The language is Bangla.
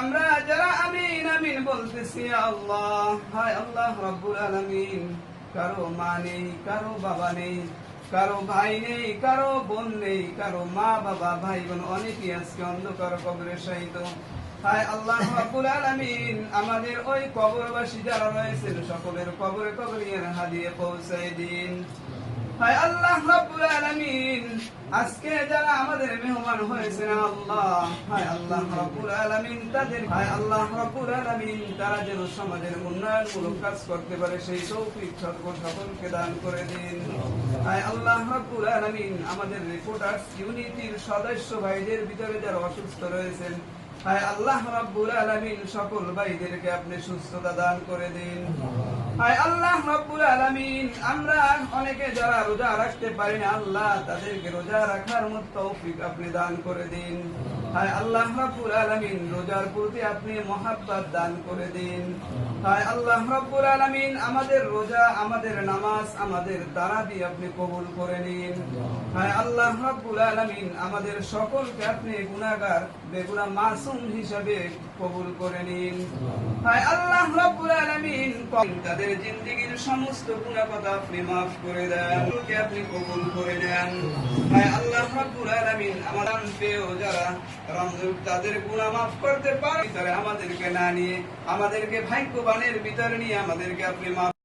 আমরা যারা আমিন আমিন বলতেছি, আল্লাহ, হায় আল্লাহ রাব্বুল আলামিন, কারও মা নেই, কারও বাবা নেই, কারও ভাই নেই, কারও বোন নেই, কারও মা, বাবা, ভাই বোন, অনেকেই আজকে অন্ধকার কবরে শায়িত হায় আল্লাহ আমাদের ওই কবরবাসী যারা রয়েছেন, সকলের কবরে কবরিয়ার হাদিয়ে পৌঁছাই দিন। হায় আল্লাহ আজকে যারা আমাদের মেহমান হয়েছেন, আল্লাহ আল্লাহ তাদের আল্লাহ তারা যেন সমাজের কাজ করতে পারে, সেই তৌফিক সকলকে দান করে দিন। হায় আল্লাহ আমাদের রিপোর্টার্স ইউনিটির সদস্য ভাইদের ভিতরে যারা অসুস্থ রয়েছেন হায় আল্লাহ রাব্বুল আলামিন, সকল ভাইদেরকে আপনি সুস্থতা দান করে দিন। হায় আল্লাহ রাব্বুল আলামিন, আমরা অনেকে যারা রোজা রাখতে পারি না, আল্লাহ তাদেরকে রোজা রাখার মতো তৌফিক আপনি দান করে দিন। হায় আল্লাহ রাব্বুল আলামিন রোজার প্রতি আপনি মহাব্বত দান করে দিন। হায় আল্লাহ রাব্বুল আলামিন আমাদের রোজা আমাদের নামাজ আমাদের তারাবি আপনি কবুল করে নিন। হায় আল্লাহ রাব্বুল আলামিন আমাদের সকলকে আপনি গুনাহগার বেগুনাহ মাসুম হিসাবে কবুল করে নিন। হায় আল্লাহ রাব্বুল আলামিন তাদের জিন্দেগীর সমস্ত গুনাহ কথা আপনি maaf করে দেন আপনি কবুল করে নেন হায় আল্লাহ রাব্বুল আলামিন। আমার পেয়েও যারা রমজান, তাদের গুণা মাফ করতে পারে। তারা আমাদেরকে না নিয়ে, আমাদেরকে ভাগ্যবানের ভিতরে নিয়ে আমাদেরকে আপনি maaf